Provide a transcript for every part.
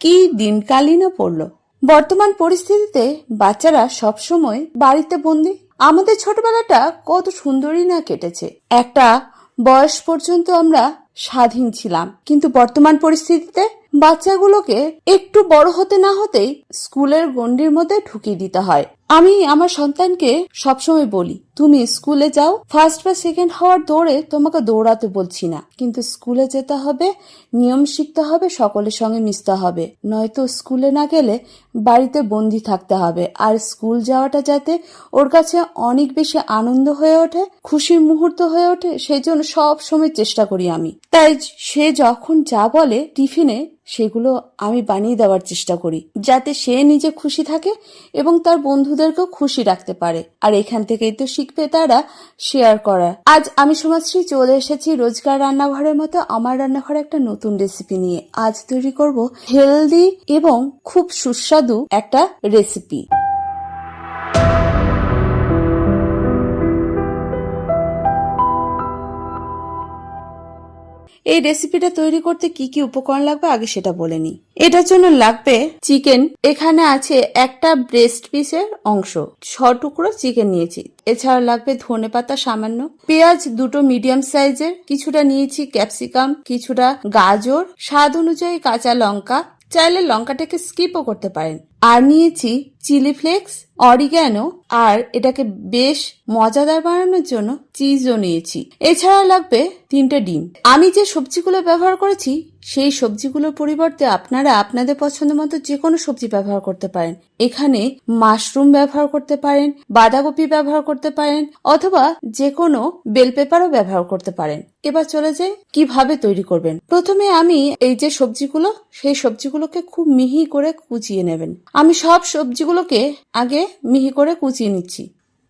কি দিনকালই না পড়ল? বর্তমান পরিস্থিতিতে বাচ্চারা সবসময় বাড়িতে বন্দি। আমাদের ছোটবেলাটা কত সুন্দরই না কেটেছে। একটা বয়স পর্যন্ত আমরা স্বাধীন ছিলাম। কিন্তু বর্তমান পরিস্থিতিতে বাচ্চাগুলোকে একটু বড় হতে না হতেই স্কুলের গণ্ডির মধ্যে ঢুকিয়ে দিতে হয়। আমি আমার সন্তানকে সবসময় বলি, তুমি স্কুলে যাও ফার্স্ট বা সেকেন্ড হওয়ার দৌড়ে তোমাকে দৌড়াতে বলছি না। কিন্তু স্কুলে যেতে হবে, নিয়ম শিখতে হবে, সকলের সঙ্গে মিশতে হবে। নয়তো স্কুলে না গেলে বাড়িতে বন্দি থাকতে হবে। আর স্কুল যাওয়াটা যাতে ওর কাছে অনেক বেশি আনন্দ হয়ে ওঠে, খুশির মুহূর্ত হয়ে ওঠে, সেই জন্য সব সময় চেষ্টা করি আমি। তাই সে যখন যা বলে টিফিনে, সেগুলো আমি বানিয়ে দেওয়ার চেষ্টা করি। যাতে সে নিজে খুশি থাকে এবং তার বন্ধুদেরকেও খুশি রাখতে পারে। আর এখান থেকেই তো শিখবে তারা শেয়ার করার। আজ আমি সমাজশ্রী চলে এসেছি রোজকার রান্নাঘরের মতো আমার রান্নাঘরে একটা নতুন রেসিপি নিয়ে। আজ তৈরি করব হেলদি এবং খুব সুস্বাদু একটা রেসিপি এই রেসিপিটা তৈরি করতে কি কি উপকরণ লাগবে আগে সেটা বলে নিই। এটার জন্য লাগবে চিকেন এখানে আছে একটা ব্রেস্ট পিসের অংশ। ছ টুকরো চিকেন নিয়েছি। এছাড়া লাগবে ধনে পাতা সামান্য। পেঁয়াজ দুটো মিডিয়াম সাইজের কিছুটা নিয়েছি ক্যাপসিকাম কিছুটা গাজর। স্বাদ অনুযায়ী কাঁচা লঙ্কা। চাইলে লঙ্কাটাকে স্কিপও করতে পারেন। আর নিয়েছি চিলি ফ্লেক্স, অরিগ্যানো, আর এটাকে বেশ মজাদার বানানোর জন্য চিজও নিয়েছি। এছাড়া লাগবে তিনটে ডিম। আমি যে সবজিগুলো ব্যবহার করেছি, সেই সবজিগুলোর পরিবর্তে আপনারা আপনাদের পছন্দ মতো যে কোনো সবজি ব্যবহার করতে পারেন। এখানে মাশরুম ব্যবহার করতে পারেন, বাঁধাকপি ব্যবহার করতে পারেন, অথবা যে কোনো বেল পেপারও ব্যবহার করতে পারেন। এবার চলে যাই, কীভাবে তৈরি করবেন? প্রথমে আমি এই যে সবজিগুলো, সেই সবজিগুলোকে খুব মিহি করে কুচিয়ে নেবেন। আমি সব সবজিগুলোকে আগে মিহি করে কুচিয়ে নিচ্ছি।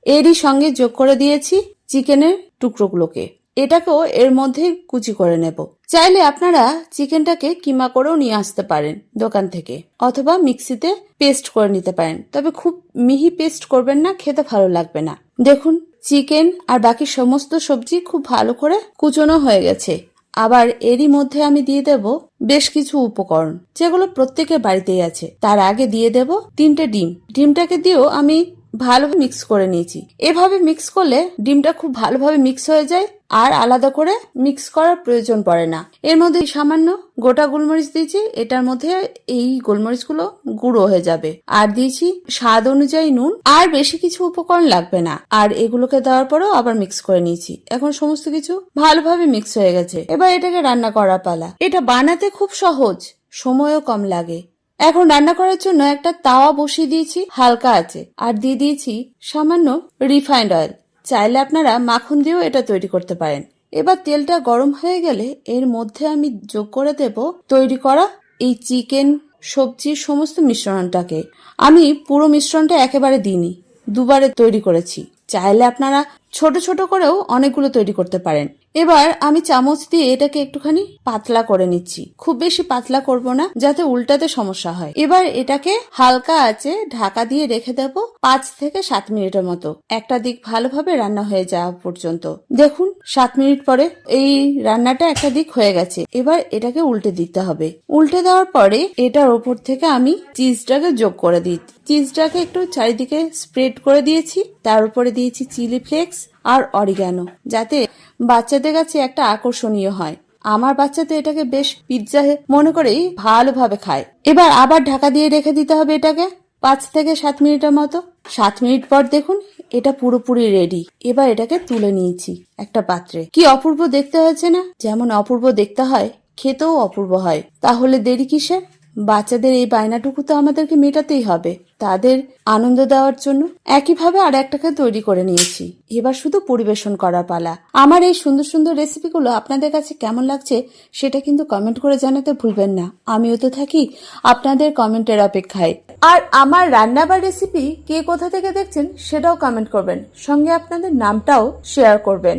এরই সঙ্গে যোগ করে দিয়েছি চিকেনের টুকরোগুলোকে। এটাকেও এর মধ্যে কুচি করে নেব। চাইলে আপনারা চিকেনটাকে কিমা করেও নিয়ে আসতে পারেন দোকান থেকে, অথবা মিক্সিতে পেস্ট করে নিতে পারেন। তবে খুব মিহি পেস্ট করবেন না, খেতে ভালো লাগবে না। দেখুন, চিকেন আর বাকি সমস্ত সবজি খুব ভালো করে কুচনো হয়ে গেছে। আবার এরই মধ্যে আমি দিয়ে দেব বেশ কিছু উপকরণ, যেগুলো প্রত্যেকের বাড়িতেই আছে। তার আগে দিয়ে দেব তিনটে ডিম। ডিমটাকে দিয়েও আমি ভালোভাবে মিক্স করে নিয়েছি। এভাবে মিক্স করলে ডিমটা খুব ভালোভাবে মিক্স হয়ে যায় আর আলাদা করে মিক্স করার প্রয়োজন পড়ে না। এর মধ্যে সামান্য গোটা গোলমরিচ দিয়েছি, এটার মধ্যে এই গোলমরিচগুলো গুঁড়ো হয়ে যাবে। আর দিয়েছি স্বাদ অনুযায়ী নুন, আর বেশি কিছু উপকরণ লাগবে না। আর এগুলোকে দেওয়ার পরেও আবার মিক্স করে নিয়েছি। এখন সমস্ত কিছু ভালোভাবে মিক্স হয়ে গেছে। এবার এটাকে রান্না করা পালা। এটা বানাতে খুব সহজ, সময়ও কম লাগে। এখন রান্না করার জন্য একটা তাওয়া বসিয়ে দিয়েছি, হালকা আছে আর দিয়ে দিয়েছি সামান্য রিফাইন্ড অয়েল চাইলে আপনারা মাখন দিয়েও এটা তৈরি করতে পারেন। এবার তেলটা গরম হয়ে গেলে এর মধ্যে আমি যোগ করে দেব তৈরি করা এই চিকেন সবজির সমস্ত মিশ্রণটাকে। আমি পুরো মিশ্রণটা একেবারে দিইনি, দুবারে তৈরি করেছি। চাইলে আপনারা ছোট ছোট করেও অনেকগুলো তৈরি করতে পারেন। এবার আমি চামচ দিয়ে এটাকে একটুখানি পাতলা করে নিচ্ছি। খুব বেশি পাতলা করব না, যাতে উল্টাতে সমস্যা হয়। এবার এটাকে হালকা আছে ঢাকা দিয়ে রেখে দেব পাঁচ থেকে সাত মিনিটের মতো। একটা দিক ভালোভাবে রান্না হয়ে যাওয়া পর্যন্ত। দেখুন, সাত মিনিট পরে এই রান্নাটা একটা দিক হয়ে গেছে। এবার এটাকে উল্টে দিতে হবে। উল্টে দেওয়ার পরে এটার ওপর থেকে আমি চিজটাকে যোগ করে দিই। চিজটাকে একটু চারিদিকে স্প্রেড করে দিয়েছি। তার উপরে দিয়েছি চিলি ফ্লেক্স আর অরিগ্যানো যাতে বাচ্চাদের কাছে একটা আকর্ষণীয় হয়। আমার বাচ্চা তো এটাকে বেশ পিৎজা মনে করেই ভালোভাবে খায়। এবার আবার ঢাকা দিয়ে রেখে দিতে হবে এটাকে পাঁচ থেকে সাত মিনিটের মতো। সাত মিনিট পর দেখুন, এটা পুরোপুরি রেডি এবার এটাকে তুলে নিয়েছি একটা পাত্রে। কি অপূর্ব দেখতে হয়েছে না? যেমন অপূর্ব দেখতে হয়, খেতেও অপূর্ব হয়। তাহলে দেরি কিসের? বাচ্চাদের এই বায়নাটুকু তো আমাদেরকে মেটাতেই হবে। তাদের আনন্দ দেওয়ার জন্য একইভাবে আর একটাকে তৈরি করে নিয়েছি। এবার শুধু পরিবেশন করার পালা। আমার এই সুন্দর সুন্দর রেসিপিগুলো আপনাদের কাছে কেমন লাগছে সেটা কিন্তু কমেন্ট করে জানাতে ভুলবেন না। আমিও তো থাকি আপনাদের কমেন্টের অপেক্ষায়। আর আমার রান্না বা রেসিপি কে কোথা থেকে দেখছেন সেটাও কমেন্ট করবেন। সঙ্গে আপনাদের নামটাও শেয়ার করবেন।